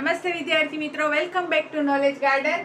નમસ્તે વિદ્યાર્થી મિત્રો welcome back to knowledge garden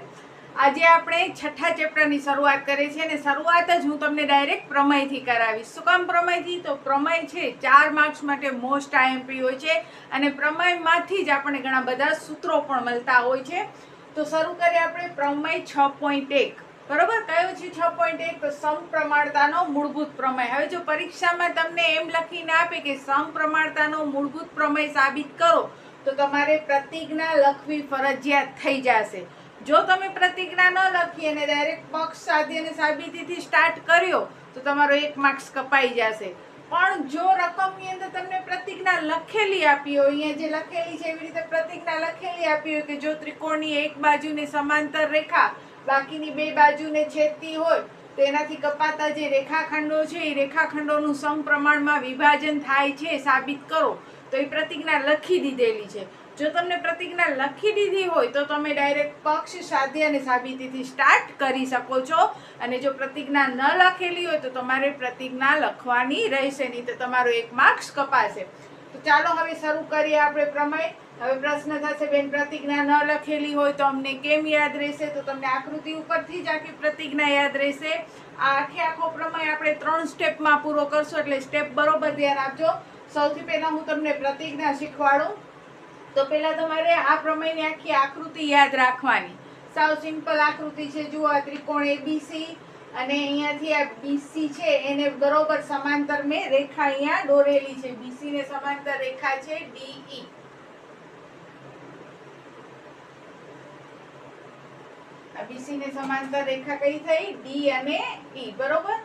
આજે આપણે છઠ્ઠા ચેપ્ટરની શરૂઆત કરીએ છીએ અને શરૂઆત જ હું તમને ડાયરેક્ટ પ્રમેયથી કરાવીશ. શું કામ પ્રમેયથી? તો પ્રમેય છે, ચાર માર્ક્સ માટે મોસ્ટ આઈએમપી હોય છે અને પ્રમેયમાંથી જ આપણને ઘણા બધા સૂત્રો પણ મળતા હોય છે. તો શરૂ કરીએ આપણે પ્રમેય છ પોઈન્ટ એક. બરોબર? કયો છે છ પોઈન્ટ એક? તો સમપ્રમાણતાનો મૂળભૂત પ્રમેય. હવે જો પરીક્ષામાં તમને એમ લખીને આપે કે સમપ્રમાણતાનો મૂળભૂત પ્રમેય સાબિત કરો તો તમારે પ્રતિજ્ઞા લખવી ફરજિયાત થઈ જશે. જો તમે પ્રતિજ્ઞા ન લખી અને ડાયરેક્ટ પક્ષ સાધી અને સાબિતીથી સ્ટાર્ટ કર્યો, તો તમારો એક માર્ક્સ કપાઈ જશે. પણ જો રકમની અંદર તમને પ્રતિજ્ઞા લખેલી આપી હોય, અહીંયા જે લખેલી છે એવી રીતે પ્રતિજ્ઞા લખેલી આપી હોય કે જો ત્રિકોણની એક બાજુને સમાંતર રેખા, બાકીની બે બાજુને છેદતી હોય, તો એનાથી કપાતા જે રેખાખંડો છે, એ રેખાખંડોનું સમપ્રમાણમાં વિભાજન થાય છે, સાબિત કરો. તો એ પ્રતિજ્ઞા લખી દીધેલી છે. જો તમને પ્રતિજ્ઞા લખી દીધી હોય તો તમે ડાયરેક્ટ પક્ષ સાધી અને સાબિતીથી સ્ટાર્ટ કરી શકો છો. અને જો પ્રતિજ્ઞા ન લખેલી હોય તો તમારે પ્રતિજ્ઞા લખવાની રહેશે, નહીં તો તમારો એક માર્ક્સ કપાશે. તો ચાલો હવે શરૂ કરીએ આપણે પ્રમેય. હવે પ્રશ્ન થશે, બેન, પ્રતિજ્ઞા ન લખેલી હોય તો અમને કેમ યાદ રહેશે? તો તમને આકૃતિ ઉપરથી જ આખી પ્રતિજ્ઞા યાદ રહેશે. આ આખે આખો પ્રમેય આપણે ત્રણ સ્ટેપમાં પૂરો કરશું, એટલે સ્ટેપ બરોબર ધ્યાન આપજો. સૌથી પહેલા હું તમને પ્રતિજ્ઞા શીખવાડું. તો પહેલાં તમારે આ પ્રમેયની આખી આકૃતિ યાદ રાખવાની. સાવ સિમ્પલ આકૃતિ છે, જુઓ આ ત્રિકોણ એબીસી અને અહીંયાથી આ બીસી છે, એને બરોબર સમાંતર મેં રેખા અહીંયા દોરેલી છે. બીસી ને સમાંતર રેખા છે ડીઈ આ બીસી ને સમાંતર રેખા કઈ થઈ? ડી અને ઈ બરોબર?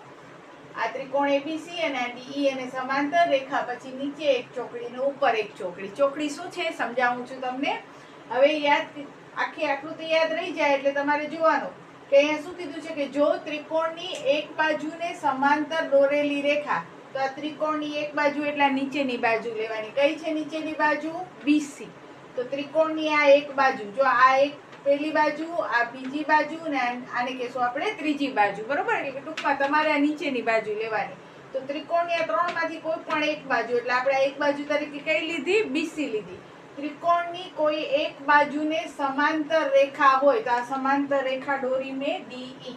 આ ત્રિકોણ એબીસી અને આ ડીઈ અને સમાંતર રેખા પછી નીચે એક ચોકડી ને ઉપર એક ચોકડી. ચોકડી શું છે? સમજાવું છું તમને. હવે યાદ આખી આકૃતિ યાદ રહી જાય એટલે તમારે જોવાનું કે અહીંયા શું કીધું છે કે જો ત્રિકોણની એક બાજુને સમાંતર દોરેલી રેખા, તો આ ત્રિકોણની એક બાજુ એટલે નીચેની બાજુ લેવાની. કઈ છે નીચેની બાજુ? બીસી તો ત્રિકોણની આ એક બાજુ, જો આ એક પેલી બાજુ, આ બીજી બાજુ ને આને કહેશું આપણે ત્રીજી બાજુ. બરોબર? એટલે ટૂંકમાં તમારે આ નીચેની બાજુ લેવાની. તો ત્રિકોણની આ ત્રણમાંથી કોઈ પણ એક બાજુ, એટલે આપણે એક બાજુ તરીકે કઈ લીધી? બીસી લીધી. ત્રિકોણની કોઈ એક બાજુને સમાંતર રેખા હોય, તો આ સમાંતર રેખા દોરી મેં ડીઈ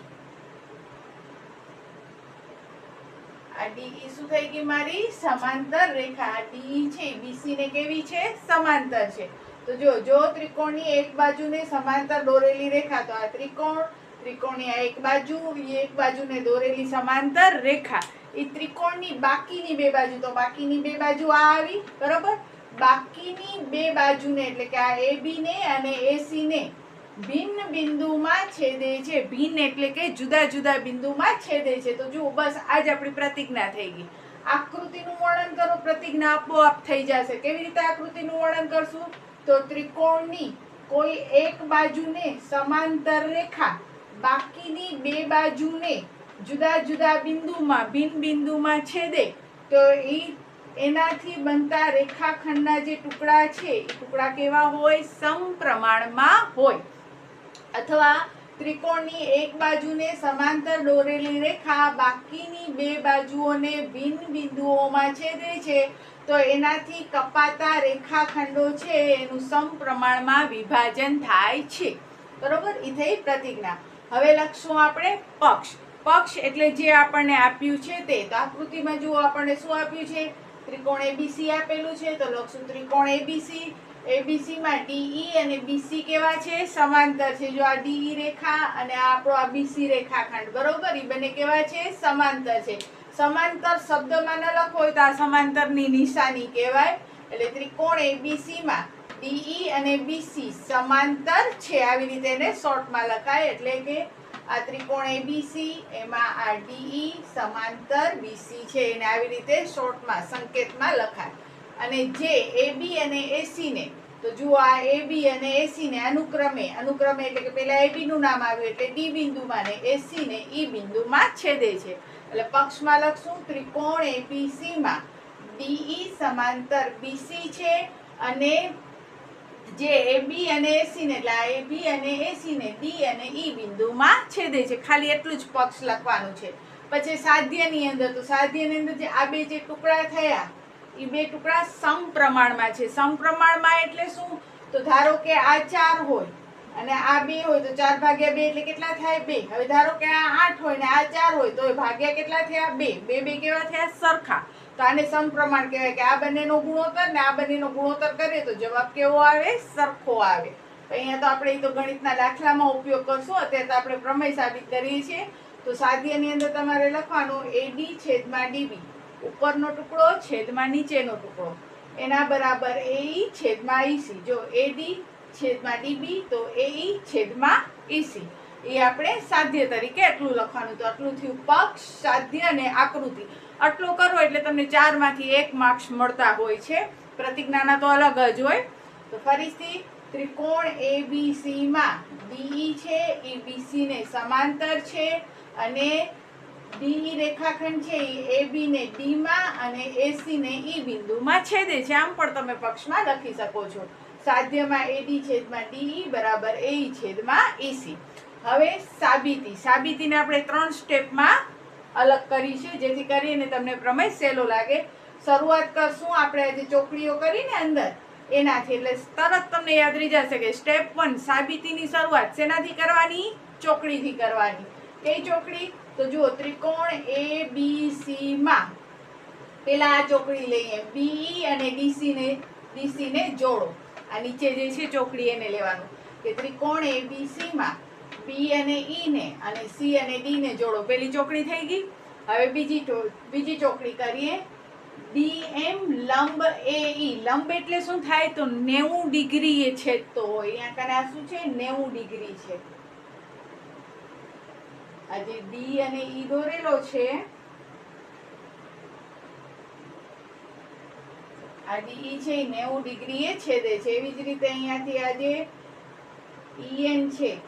આ ડીઈ શું થઈ ગઈ મારી? સમાંતર રેખા. આ ડીઈ છે બીસી ને કેવી છે? સમાંતર છે. તો જો જો ત્રિકોણની એક બાજુને સમાંતર દોરેલી રેખા, તો આ ત્રિકોણ, ત્રિકોણની આ એક બાજુ એક બાજુને દોરેલી સમાંતર રેખા. એ ત્રિકોણની બાકીની બે બાજુ, તો બાકીની બે બાજુ આ આવી, બરોબર? બાકીની બે બાજુને, એટલે કે આ AB ને અને AC ને ભિન્ન બિંદુમાં છેદે છે. ભિન્ન એટલે કે જુદા જુદા બિંદુમાં છેદે છે. તો જુઓ બસ આજ આપણી પ્રતિજ્ઞા થઈ ગઈ. આકૃતિનું વર્ણન કરો, પ્રતિજ્ઞા આપોઆપ થઈ જશે. કેવી રીતે આકૃતિનું વર્ણન કરશું? તો ત્રિકોણની કોઈ એક બાજુને સમાંતર રેખા, બાકીની બે બાજુને જુદા જુદા બિંદુમાં, ભિન્ન બિંદુમાં છેદે, તો એ એનાથી બનતા રેખાખંડના જે ટુકડા છે એ ટુકડા કેવા હોય? સમપ્રમાણમાં હોય. અથવા ત્રિકોણની એક બાજુને સમાંતર દોરેલી રેખા, બાકીની બે બાજુઓને ભિન્ન બિંદુઓમાં છેદે છે તો એનાથી કપાતા રેખાખંડો છે એનું સમપ્રમાણમાં વિભાજન થાય છે. બરોબર? એ થઈ પ્રતિજ્ઞા. હવે લખશું આપણે પક્ષ. પક્ષ એટલે જે આપણને આપ્યું છે તે. તો આકૃતિમાં જુઓ આપણને શું આપ્યું છે? ત્રિકોણ એબીસી આપેલું છે. તો લખશું ત્રિકોણ એબીસી એબીસીમાં ડીઈ અને બીસી કેવા છે? સમાંતર છે. જો આ ડીઈ રેખા અને આપણો આ બીસી રેખાખંડ. બરોબર? એ બંને કેવા છે? સમાંતર છે. સમાંતર શબ્દમાં ન લખો તો આ સમાંતરની નિશાની કહેવાય. એટલે ત્રિકોણ એબીસી માં ડીઈ અને બીસી સમાંતર છે. આવી રીતે એને શોર્ટમાં લખાય. એટલે કે આ ત્રિકોણ એબીસી એમાં આ ડીઈ સમાંતર બીસી છે. એને આવી રીતે શોર્ટમાં સંકેતમાં લખાય. અને જે એબી અને એસી ને તો જુઓ આ એબી અને એસી ને અનુક્રમે અનુક્રમે એટલે કે પેલા એબી નું નામ આવ્યું એટલે ડી બિંદુમાં ને એસી ને ઈ બિંદુમાં છેદે છે. એટલે પક્ષમાં લખશું ત્રિકોણ એબીસી માં. ડીઈ સમાંતર બીસી છે અને જે એબી અને એસી ને એટલે આ એબી અને એસી ને ડી અને ઈ બિંદુમાં છેદે છે. ખાલી એટલું જ પક્ષ લખવાનું છે. પછી સાધ્યની અંદર, તો સાધ્યની અંદર જે આ બે જે ટુકડા થયા એ બે ટુકડા સમપ્રમાણમાં છે. સમપ્રમાણમાં એટલે શું? તો ધારો કે આ ચાર હોય અને આ બે હોય, તો ચાર ભાગ્યા બે એટલે કેટલા થાય? બે. હવે ધારો કે આ આઠ હોય ને આ ચાર હોય, તો ભાગ્યા કેટલા થયા? બે. બે બે કેવા થયા? સરખા. તો આને સમપ્રમાણ કહેવાય કે આ બંનેનો ગુણોત્તર ને આ બંનેનો ગુણોત્તર કરીએ તો જવાબ કેવો આવે? સરખો આવે. અહીંયા તો આપણે એ તો ગણિતના દાખલામાં ઉપયોગ કરશું. અત્યારે તો આપણે પ્રમેય સાબિત કરીએ છીએ. તો સાધ્યની અંદર તમારે લખવાનું એ ડી છેદમાં ડીબી ઉપરનો ટુકડો, છેદમાં નીચેનો ટુકડો. એના બરાબર એઈ છેદમાં ઈસી જો એડી છેદમાં ડીબી તો એઈ છેદમાં ઈસી એ આપણે સાધ્ય તરીકે એટલું લખવાનું. તો આટલું થયું પક્ષ, સાધ્ય અને આકૃતિ. આટલું કરો એટલે તમને ચારમાંથી એક માર્ક્સ મળતા હોય છે. પ્રતિજ્ઞાના તો અલગ જ હોય. તો ફરીથી ત્રિકોણ એ બી સી ડીઈ છે, એ બીસી ને સમાંતર છે અને ડીઈ રેખાખંડ છે એ એ બી ને ડી માં અને એસી ને ઈ બિંદુમાં છેદે છે. આમ પણ તમે પક્ષમાં લખી શકો છો. સાધ્યમાં એડી છેદમાં ડીઈ બરાબર એ છેદમાં એસી હવે સાબિતી. સાબિતીને આપણે ત્રણ સ્ટેપમાં અલગ કરી છે. જેથી કરીને તમને પ્રમેય સહેલો લાગે. શરૂઆત કરશું આપણે આજે ચોકડીઓ કરીને અંદર. એનાથી એટલે તરત તમને યાદ રહી જશે કે સ્ટેપ વન સાબિતીની શરૂઆત શેનાથી કરવાની? ચોકડીથી કરવાની. કઈ ચોકડી? તો જુઓ, ત્રિકોણ એ બી સી માં પેલા આ ચોકડી લઈએ. બી અને ડીસી ને ડીસી ને જોડો. આ નીચે જે છે ચોકડી એને લેવાનું. કે ત્રિકોણ એ બી સી માં બી અને ઈ ને અને સી અને ડી ને જોડો. પેલી ચોકડી થઈ ગઈ. હવે બીજી બીજી ચોકડી કરીએ. ડી એમ લંબ એ ઈ લંબ એટલે શું થાય? તો નેવું ડિગ્રી એ છેદતો હોય. અહીંયા કને આ શું છે? નેવું ડિગ્રી છે. આ જે ડી અને ઈ દોરેલો છે. આજે ઈ છે એ નેવું ડિગ્રી એ છેદે છે. એવી જ રીતે અહીંયાથી આજે ઈએન છે.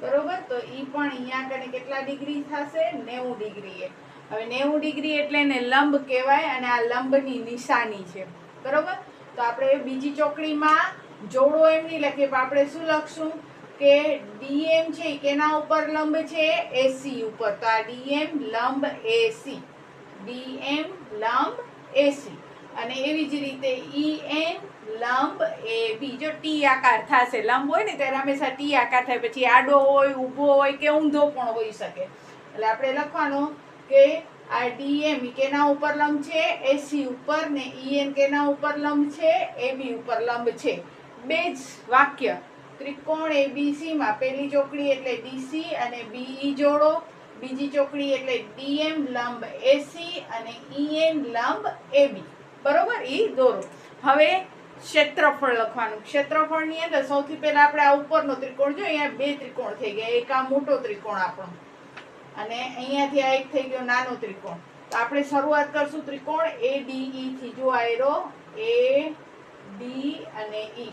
બરોબર? તો ઈ પણ અહીંયા કને કેટલા ડિગ્રી થશે? નેવું ડિગ્રી એ. હવે નેવું ડિગ્રી એટલે એને લંબ કહેવાય અને આ લંબની નિશાની છે. બરોબર? તો આપણે બીજી ચોકડીમાં જોડો એમ નહીં લખીએ. પણ આપણે શું લખશું? કે ડીએમ છે ઈ કેના ઉપર લંબ છે? એસી ઉપર. તો આ ડીએમ લંબ એસી. ડીએમ લંબ એસી. અને એવી જ રીતે ઈએન લંબ એ બી જો ટી આકાર થશે, લંબ હોય ને, ત્યારે હંમેશા ટી આકાર થાય. પછી આડો હોય, ઊભો હોય, કે ઊંધો પણ હોઈ શકે. એટલે આપણે લખવાનું કે આ ડીએમ કેના ઉપર લંબ છે? એસી ઉપર ને ઈએન કેના ઉપર લંબ છે? એ બી ઉપર લંબ છે. બે જ વાક્ય. ત્રિકોણ એબીસી માં પેલી ચોકડી એટલે ડીસી અને બીઈ જોડો. બીજી ચોકડી એટલે ડીએમ લંબ એસી અને ઈએન લંબ એબી બરોબર? એ દોરો. હવે ક્ષેત્રફળ લખવાનું. ક્ષેત્રફળની અંદર સૌથી પહેલાં આપણે આ ઉપરનો ત્રિકોણ જો અહીંયા બે ત્રિકોણ થઈ ગયા. એક આ મોટો ત્રિકોણ આપણો. અને અહીંયાથી આ એક થઈ ગયો નાનો ત્રિકોણ. તો આપણે શરૂઆત કરશું ત્રિકોણ એ ડી ઈથી થી. જો આયરો એ ડી અને ઈ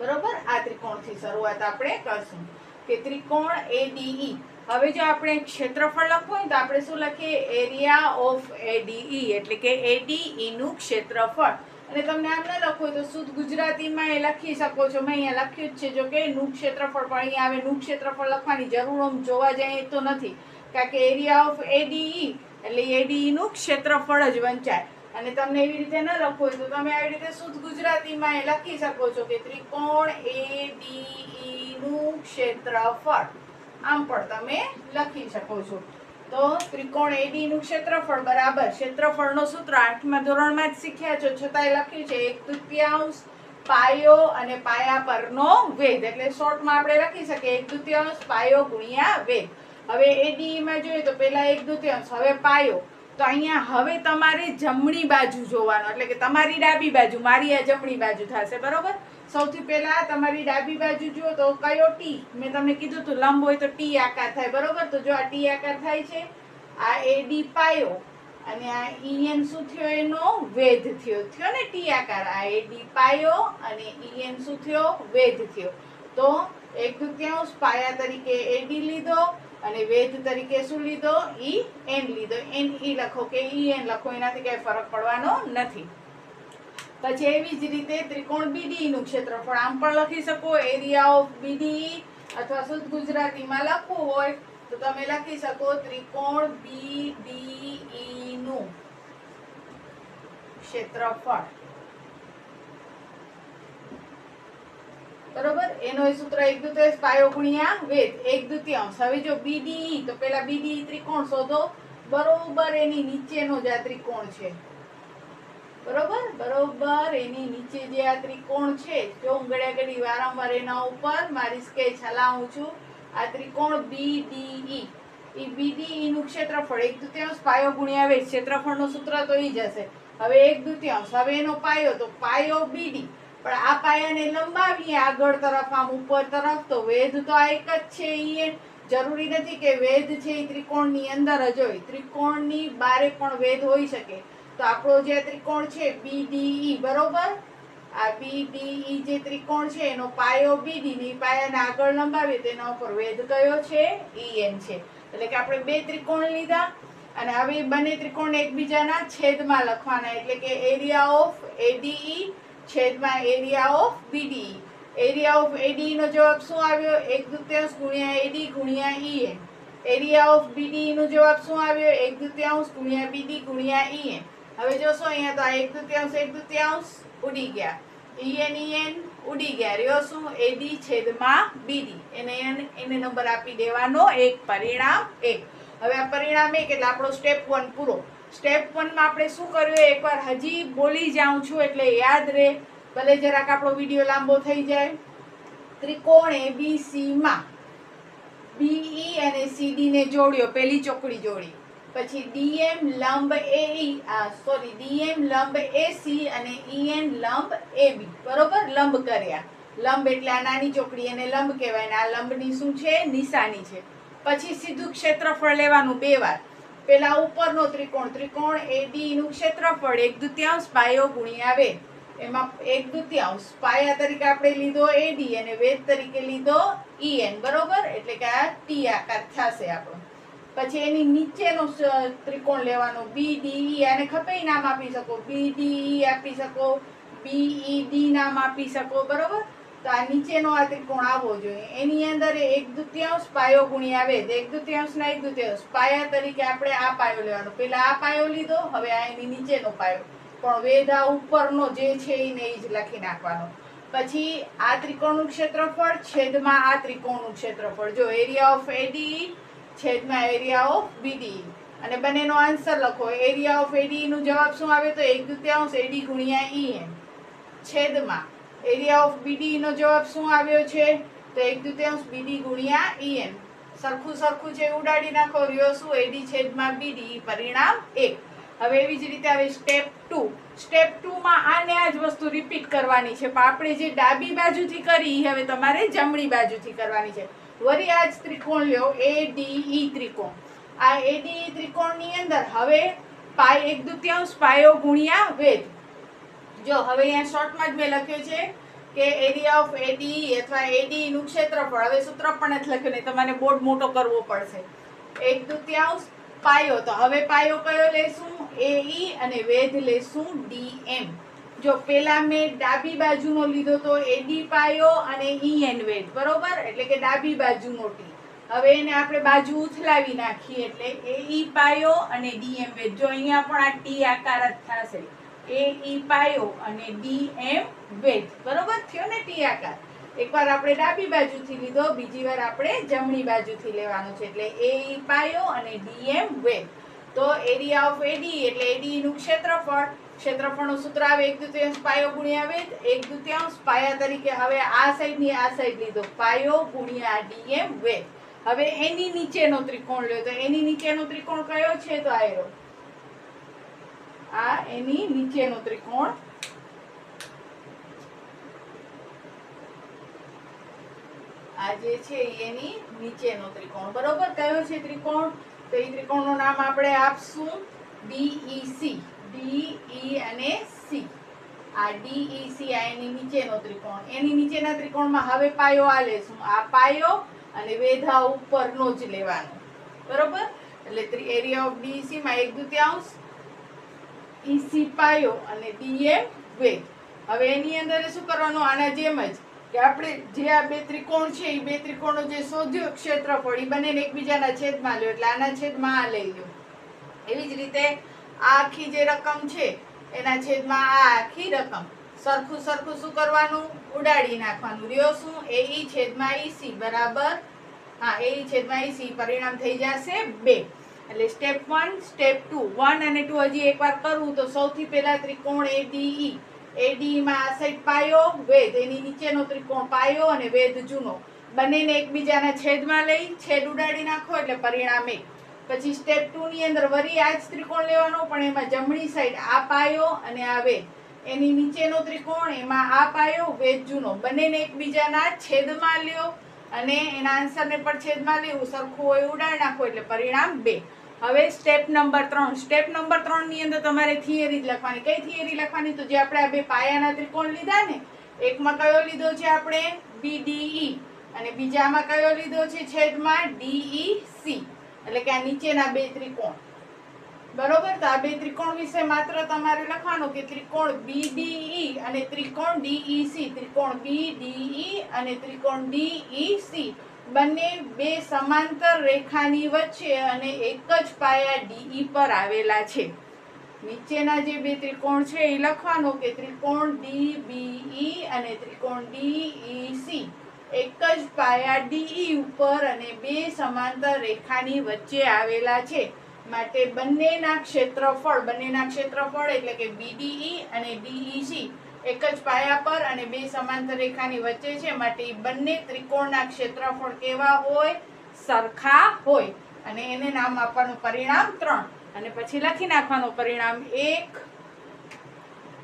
બરોબર? આ ત્રિકોણથી શરૂઆત આપણે કરશું. કે ત્રિકોણ એ ડી હવે જો આપણે ક્ષેત્રફળ લખવું હોય તો આપણે શું લખીએ? એરિયા ઓફ એડીઈ એટલે કે એડીઈનું ક્ષેત્રફળ. અને તમને આમ ન લખવું હોય તો શુદ્ધ ગુજરાતીમાં એ લખી શકો છો. મેં અહીંયા લખ્યું જ છે, જો કે નું ક્ષેત્રફળ, પણ અહીંયા આવે નું ક્ષેત્રફળ લખવાની જરૂર આમ જોવા જઈએ તો નથી. કારણ કે એરિયા ઓફ એડીઈ એટલે એડીઈનું ક્ષેત્રફળ જ વંચાય. અને તમને એવી રીતે ન લખવું હોય તો તમે આવી રીતે શુદ્ધ ગુજરાતીમાં એ લખી શકો છો કે ત્રિકોણ એડીઈ નું ક્ષેત્રફળ. આમ પણ તમે લખી શકો છો. તો ત્રિકોણ એડી નું ક્ષેત્રફળ, બરાબર. ક્ષેત્રફળનો સૂત્ર આઠમા ધોરણમાં જ શીખ્યા છો. છતાંય લખ્યું છે એક તૃતીયાંશ પાયો અને પાયા પરનો વેધ. એટલે શોર્ટમાં આપણે લખી શકીએ એક તૃતીયાંશ પાયો ગુણ્યા વેધ. હવે એડી માં જોઈએ તો પહેલા એક તૃતીયાંશ, હવે પાયો. તો અહીંયા હવે તમારે જમણી બાજુ જોવાનું, એટલે કે તમારી ડાબી બાજુ, મારી આ જમણી બાજુ થશે, બરોબર? સૌથી પહેલા તમારી ડાબી બાજુ જુઓ તો કયો ટી મેં તમને કીધું હતું, લંબ હોય તો ટી આકાર થાય, બરોબર? તો જો આ ટી આકાર થાય છે, આ એડી પાયો, અને આ ઈએન શું થયો એનો? વેધ થયો. થયો ને ટી આકાર? આ એડી પાયો અને ઈએન શું થયો? વેધ થયો. તો એક તૃતીયાંશ પાયા તરીકે એડી લીધો અને વેધ તરીકે શું લીધો? ઈ, એન લીધો. એન, ઈ લખો કે ઈ, એન લખો. એનાથી કઈ ફરક પડવાનો નથી. પછી એવી જ રીતે ત્રિકોણ બીડી નું ક્ષેત્રફળ. આમ પણ લખી શકો. એરિયા ઓફ બીડી અથવા શુદ્ધ ગુજરાતીમાં લખવું હોય, તો તમે લખી શકો ત્રિકોણ બીડીઈ નું ક્ષેત્રફળ. બરોબર? એનો એ સૂત્ર એક દુત્યાંશ પાયો ગુણ્યા વેદ. એક દુત્યાંશ હવે જો બીડીઈ, તો પેલા બીડીઈ ત્રિકોણ શોધો. બરોબર એની નીચેનો જ આ ત્રિકોણ છે. બરોબર? બરોબર એની નીચે જે આ ત્રિકોણ છે, જો હું ઘડી વારંવાર એના ઉપર મારી સ્કેચ હલાવું છું, આ ત્રિકોણ બીડીઈ. ઈ બીડીઈ નું ક્ષેત્રફળ, એક દુત્યાંશ પાયો ગુણ્યા વેદ. ક્ષેત્રફળનું સૂત્ર તો ઈ જ હશે. હવે એક દુત્યાંશ હવે એનો પાયો, તો પાયો બીડી. પણ આ પાયાને લંબાવીએ આગળ તરફ, આમ ઉપર તરફ, તો વેધ તો આ એક જ છે એ જરૂરી નથી કે વેધ છે એ ત્રિકોણની અંદર જ હોય. ત્રિકોણની બારે પણ વેધ હોઈ શકે. તો આપણો જે ત્રિકોણ છે બીડીઈ બરોબર? આ બીડીઈ જે ત્રિકોણ છે, એનો પાયો બીડી ની પાયાને આગળ લંબાવીએ તેના ઉપર વેધ કયો છે? ઈએન છે. એટલે કે આપણે બે ત્રિકોણ લીધા અને હવે બંને ત્રિકોણ એકબીજાના છેદમાં લખવાના. એટલે કે એરિયા ઓફ એડીઈ છેદમાં area of BD area of ADE નો જવાબ શું આવ્યો? એક દૃત્યાંશ ગુણ્યા એડી ગુણ્યા E N area of B D E નો જવાબ શું આવ્યો? એક દૃત્યાંશ ગુણ્યા બીડી ગુણ્યા ઈએન હવે જોશો, અહીંયા તો આ એક દૃત્યાંશ એક દૃત્યાંશ ઉડી ગયા. ઈએન ઈએન ઉડી ગયા. રહ્યો શું? એડી છેદમાં બીડી એને- એને નંબર આપી દેવાનો. એક પરિણામ એક હવે આ પરિણામ એક એટલે આપણો સ્ટેપ વન પૂરો. સ્ટેપ વનમાં આપણે શું કર્યું? એકવાર હજી બોલી જાઉં છું, એટલે યાદ રહે. ભલે જરાક આપણો વીડિયો લાંબો થઈ જાય. ત્રિકોણ એ બી માં બીઈ અને સીડીને જોડ્યો. પેલી ચોકડી જોડી. પછી ડીએમ લંબ એ સોરી ડીએમ લંબ એસી અને ઈએન લંબ એ બી બરોબર? લંબ કર્યા. લંબ એટલે આ નાની ચોકડી, એને લંબ કહેવાય. ને આ લંબની શું છે? નિશાની છે. પછી સીધું ક્ષેત્રફળ લેવાનું બે વાર. પેલા ઉપરનો ત્રિકોણ. ત્રિકોણ એડી નું ક્ષેત્રફળ, એક દુત્યાંશ પાયો ગુણ્યા વે એમાં એક દુત્યાંશ પાયા તરીકે આપણે લીધો એડી અને વેદ તરીકે લીધો ઈએન બરોબર? એટલે કે આ ટી આકાર થશે આપણો. પછી એની નીચેનો ત્રિકોણ લેવાનો. બીડીઈ આને ખપેય નામ આપી શકો. બીડીઈ આપી શકો. બીઈડી નામ આપી શકો, બરોબર? તો આ નીચેનો આ ત્રિકોણ આવવો જોઈએ. એની અંદર એક દુત્યાંશ પાયો ગુણ્યા તો એક દુત્યાંશના એક દુત્યાંશ. પાયા તરીકે આપણે આ પાયો લેવાનો. પેલા આ પાયો લીધો, હવે આ એની નીચેનો પાયો. પણ વેધા ઉપરનો જે છે એને એ જ લખી નાખવાનો. પછી આ ત્રિકોણનું ક્ષેત્રફળ, છેદમાં આ ત્રિકોણનું ક્ષેત્રફળ. જો એરિયા ઓફ એડી છેદમાં એરિયા ઓફ બીડી અને બંનેનો આન્સર લખો. એરિયા ઓફ એડીનું જવાબ શું આવે? તો એક દુત્યાંશ એડી ગુણ્યા ઈએન છેદમાં. એરિયા ઓફ બીડી નો જવાબ શું આવ્યો છે? તો એક દુત્યાંશ બીડી ગુણ્યા ઈએમ સરખું સરખું છે, ઉડાડી નાખો રહ્યો શું એડી છેદમાં બીડી પરિણામ એક. હવે એવી જ રીતે હવે સ્ટેપ ટુ સ્ટેપ ટુમાં આને આ જ વસ્તુ રિપીટ કરવાની છે. પણ આપણે જે ડાબી બાજુથી કરી હવે તમારે જમણી બાજુથી કરવાની છે. વરી આ જ ત્રિકોણ લ્યો એ ડી ઈ ત્રિકોણ. આ એ ડી ઈ ત્રિકોણની અંદર હવે પાય એક દુત્યાંશ પાયો ગુણ્યા વેદ જો, હવે અહીંયા શોર્ટમાં જ મેં લખ્યું છે કે એરિયા ઓફ એડી અથવા એડીનું ક્ષેત્રફળ. હવે સૂત્ર પણ નથી લખ્યું, નહીં તમારે બોર્ડ મોટો કરવો પડશે. એક દુત્યાંશ પાયો. તો હવે પાયો કયો લેશું? એઈ અને વેધ લેશું ડીએમ જો પેલા મેં ડાબી બાજુનો લીધો તો એડી પાયો અને ઈ એન વેધ, બરોબર? એટલે કે ડાબી બાજુનો ટી હવે એને આપણે બાજુ ઉથલાવી નાખીએ એટલે એ ઈ પાયો અને ડીએમ વેધ. જો, અહીંયા પણ આ ટી આકાર જ થશે. એ પાયો અને ડી એમ વેજ બરોબર? થયો ને ટી આકાર. એકવાર આપણે ડાબી બાજુથી લીધો, બીજી વાર આપણે જમણી બાજુથી લેવાનો છે. એટલે એ પાયો અને ડી એમ વેધ તો એરિયા ઓફ એડી, એટલે એડી નું ક્ષેત્રફળ. ક્ષેત્રફળનું સૂત્ર આવે એક દ્વિતીયાંશ પાયો ગુણ્યા વેદ, એક દ્વિતીયાંશ પાયા તરીકે. હવે આ સાઈડની આ સાઈડ લીધો. પાયો ગુણ્યા ડીએમ વેદ. હવે એની નીચેનો ત્રિકોણ લ્યો. તો એની નીચેનો ત્રિકોણ કયો છે? તો આયરો. આ એની નીચેનો ત્રિકોણ. આ જે છે એની નીચેનો ત્રિકોણ. બરોબર? કયો છે ત્રિકોણ? તો એ ત્રિકોણનું નામ આપણે આપશું D E C D E અને સી. આ ડીઈસી આ એની નીચેનો ત્રિકોણ. એની નીચેના ત્રિકોણમાં હવે પાયો આ લેશું. આ પાયો અને વેધા ઉપરનો જ લેવાનો. બરોબર? એટલે એરિયા ઓફ ડીઈસીમાં એક દુત્યાંશ ઈસી પાયો અને ડીએમ વે. હવે એની અંદર શું કરવાનું? આના જેમ જ કે આપણે જે આ બે ત્રિકોણ છે એ બે ત્રિકોણનો જે શોધ્યો ક્ષેત્રફળ એ બંનેને એકબીજાના છેદમાં લ્યો, એટલે આના છેદમાં આ લઈ લો એવી જ રીતે આ આખી જે રકમ છે, એના છેદમાં આ આખી રકમ. સરખું સરખું શું કરવાનું? ઉડાડી નાખવાનું. રહ્યો શું? એ ઈ છેદમાં ઈસી બરાબર. હા, એ ઈ છેદમાં ઈસી પરિણામ થઈ જશે બે. એટલે step one step two one અને ટુ હજી એકવાર કરવું તો સૌથી પહેલા ત્રિકોણ એ ડી ઈ માં આ સાઈડ પાયો વેદ એની નીચેનો ત્રિકોણ પાયો અને વેદ જૂનો. બંનેને એકબીજાના છેદમાં લઈ, છેદ ઉડાડી નાખો એટલે પરિણામ. એક પછી સ્ટેપ ટુની અંદર વરી આ જ ત્રિકોણ લેવાનો, પણ એમાં જમણી સાઈડ આ પાયો અને આ વેદ એની નીચેનો ત્રિકોણ, એમાં આ પાયો વેદ જૂનો. બંનેને એકબીજાના છેદમાં લ્યો અને એના આન્સરને પણ છેદમાં લેવું સરખું હોય ઉડાડી નાખો એટલે પરિણામ બે. હવે સ્ટેપ નંબર ત્રણ. સ્ટેપ નંબર ત્રણની અંદર તમારે થિયરી જ લખવાની. કઈ થિયરી લખવાની? તો જે આપણે આ બે પાયાના ત્રિકોણ લીધા ને, એકમાં કયો લીધો છે આપણે? બીડીઈ અને બીજામાં કયો લીધો છે છેદમાં ડીઈ એટલે કે આ નીચેના બે ત્રિકોણ. બરોબર? તો આ બે ત્રિકોણ વિશે માત્ર તમારે લખવાનું કે ત્રિકોણ બીડીઈ અને ત્રિકોણ DEC ત્રિકોણ બીડીઈ અને ત્રિકોણ DEC બંને બે સમાંતર રેખાની વચ્ચે અને એક જ પાયા ડીઈ પર આવેલા છે. નીચેના જે બે ત્રિકોણ છે, એ લખવાનો કે ત્રિકોણ ડી DBE અને ત્રિકોણ DEC એક જ પાયા ડીઈ ઉપર અને બે સમાંતર રેખાની વચ્ચે આવેલા છે. માટે બંનેના ક્ષેત્રફળ બંનેના ક્ષેત્રફળ એટલે કે બીડીઈ અને DEC એક જ પાયા પર અને બે સમાંતર રેખાની વચ્ચે છે. માટે બંને ત્રિકોણના ક્ષેત્રફળ કેવા હોય? સરખા હોય. અને એને નામ આપવાનું પરિણામ ત્રણ. અને પછી લખી નાખવાનું પરિણામ એક,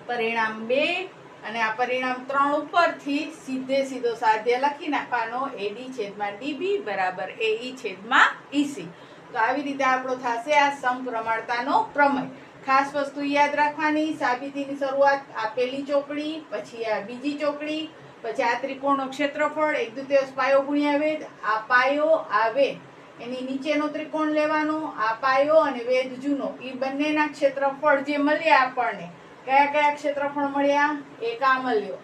પરિણામ બે, અને આ પરિણામ ત્રણ ઉપરથી સીધે સીધો સાધ્ય લખી નાખવાનો એડી છેદમાં ડીબી બરાબર એઈ છેદમાં ઈસી. તો આવી રીતે આપણો થશે આ સમપ્રમાણતાનો પ્રમેય. ખાસ વસ્તુ યાદ રાખવાની, સાબિતીની શરૂઆત આ પહેલી ચોકડી પછી આ બીજી ચોકડી પછી આ ત્રિકોણનો ક્ષેત્રફળ, એક દ્વિતીય પાયો ગુણ્યા વેદ, આ પાયો, આ વેદ. એની નીચેનો ત્રિકોણ લેવાનો, આ પાયો અને વેદ જૂનો. એ બંનેના ક્ષેત્રફળ જે મળ્યા આપણને, કયા કયા ક્ષેત્રફળ મળ્યા? એક આ મળ્યો,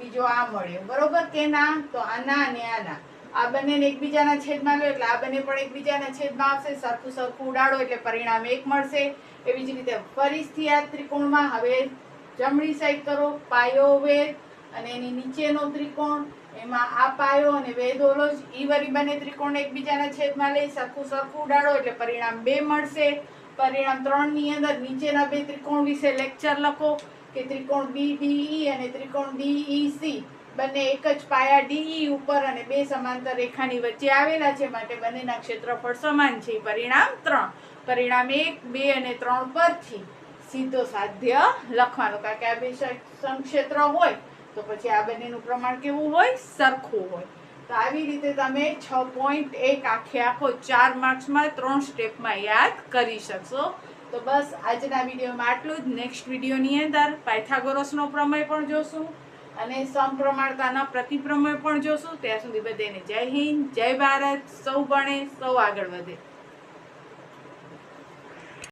બીજો આ મળ્યો. બરોબર કે ના? તો આના અને આના. આ બંનેને એકબીજાના છેદમાં લો એટલે આ બંને પણ એકબીજાના છેદમાં આવશે. સરખું સરખું ઉડાડો એટલે પરિણામ એક મળશે. એવી જ રીતે ફરીથી આ ત્રિકોણમાં હવે જમણી સાઈડ કરો, પાયો વેદ અને એની નીચેનો ત્રિકોણ. એમાં આ પાયો અને વેદ ઓલો જ, ઈ વરી બંને ત્રિકોણ એકબીજાના છેદમાં લઈ સરખું સરખું ઉડાડો એટલે પરિણામ બે મળશે. પરિણામ ત્રણની અંદર નીચેના બે ત્રિકોણ વિશે લેક્ચર લખો કે ત્રિકોણ બી ડીઈ અને ત્રિકોણ DEC બંને એક જ પાયા ડીઈ ઉપર અને બે સમાંતર રેખાની વચ્ચે આવેલા છે. માટે બંનેના ક્ષેત્રફળ સમાન છે. પરિણામ ત્રણ. પરિણામ એક, બે અને ત્રણ પરથી સીધો સાધ્ય લખવાનો. કારણ કે આ બે સંક્ષેત્ર હોય તો પછી આ બંનેનું પ્રમાણ કેવું હોય? સરખું હોય. તો આવી રીતે તમે છ પોઈન્ટ એક આખે આખો ચાર માર્ક્સમાં ત્રણ સ્ટેપમાં યાદ કરી શકશો. તો બસ આજના વિડીયોમાં આટલું જ. નેક્સ્ટ વિડીયોની અંદર પાયથાગોરસનો પ્રમેય પણ જોશું. અને સમપ્રમાણતાના પ્રતિપ્રમય પણ જોશું. ત્યાં સુધી બધાને જય હિન્દ, જય ભારત, સૌ ભણે, સૌ આગળ વધે.